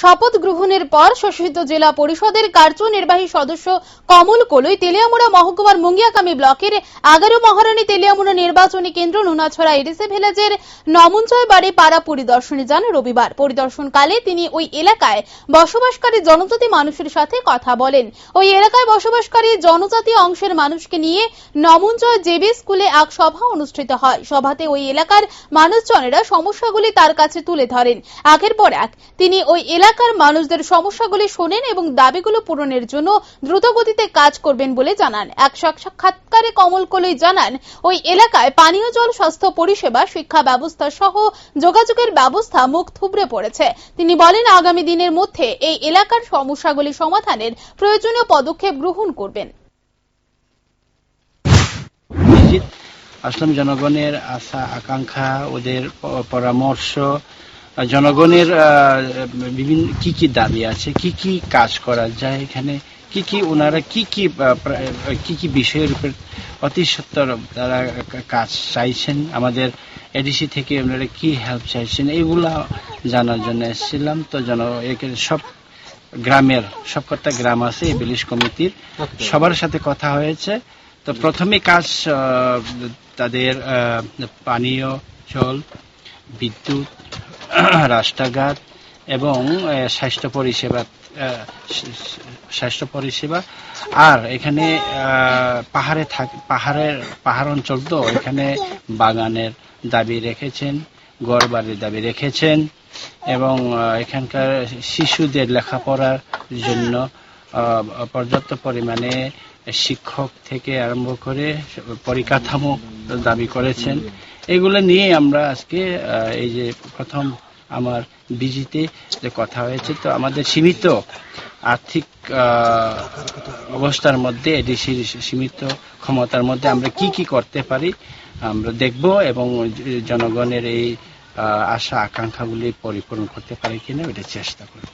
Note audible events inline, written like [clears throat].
শপথ গ্রহণের পর শাসিত জেলা পরিষদের কার্যনির্বাহী সদস্য কমল কলই তেলিয়ামুড়া মহকুমার মুঙ্গিয়াকামী ব্লকের এগারো মহারানী তেলিয়ামুড়া নির্বাচনী কেন্দ্র নুনাছড়া এডিসি ভিলেজের নমঞ্চয় বাড়ি পাড়া পরিদর্শনে যান রবিবার। পরিদর্শনকালে তিনি ওই এলাকায় বসবাসকারী জনজাতি মানুষের সাথে কথা বলেন। ওই এলাকায় বসবাসকারী জনজাতি অংশের মানুষকে নিয়ে নমঞ্চয় জেবি স্কুলে এক সভা অনুষ্ঠিত হয়। সভাতে ওই এলাকার মানুষজনেরা সমস্যাগুলি তার কাছে তুলে ধরেন। একের পর এক তিনি ওই এলাকার মানুষদের সমস্যাগুলি শোনেন এবং দাবিগুলো পূরণের জন্য দ্রুতগতিতে কাজ করবেন বলে জানান। এক সাক্ষাৎকারে কমল কলই জানান, ওই এলাকায় পানীয় জল, স্বাস্থ্য পরিষেবা, শিক্ষা ব্যবস্থা সহ যোগাযোগের ব্যবস্থা মুখ থুবড়ে পড়েছে। তিনি বলেন, আগামী দিনের মধ্যে এই এলাকার সমস্যাগুলি সমাধানের প্রয়োজনীয় পদক্ষেপ গ্রহণ করবেন। আসলাম জনগণের আশা, আকাঙ্ক্ষা, ওদের পরামর্শ জনগণের বিভিন্ন কি কি দাবি আছে কি কি কাজ করা যায় এখানে কি কি ওনারা কি কি কি কি বিষয়ের উপর অতি সত্তর তারা কাজ চাইছেন আমাদের এডিসি থেকে ওনারা কি হেল্প চাইছেন এগুলা জানার জন্য এসেছিলাম। তো জন সব গ্রামের সব কটা গ্রাম আছে এই বিলিশ কমিটির সবার সাথে কথা হয়েছে। তো প্রথমে কাজ তাদের পানীয় জল বিদ্যুৎ [clears throat] রাস্তাঘাট এবং স্বাস্থ্য পরিষেবা স্বাস্থ্য পরিষেবা। আর এখানে পাহাড়ে থাক, পাহাড়ের, পাহাড় অঞ্চল তো, এখানে বাগানের দাবি রেখেছেন গড় বাড়ির দাবি রেখেছেন এবং এখানকার শিশুদের লেখাপড়ার জন্য পর্যাপ্ত পরিমাণে শিক্ষক থেকে আরম্ভ করে পরিকাঠামো দাবি করেছেন। এগুলো নিয়ে আমরা আজকে এই যে প্রথম আমার বিজিতে যে কথা হয়েছে, তো আমাদের সীমিত আর্থিক অবস্থার মধ্যে, এডিসির সীমিত ক্ষমতার মধ্যে আমরা কি কি করতে পারি, আমরা দেখব এবং জনগণের এই আশা, আকাঙ্ক্ষাগুলি পরিপূরণ করতে পারি কিনা ওটা চেষ্টা করব।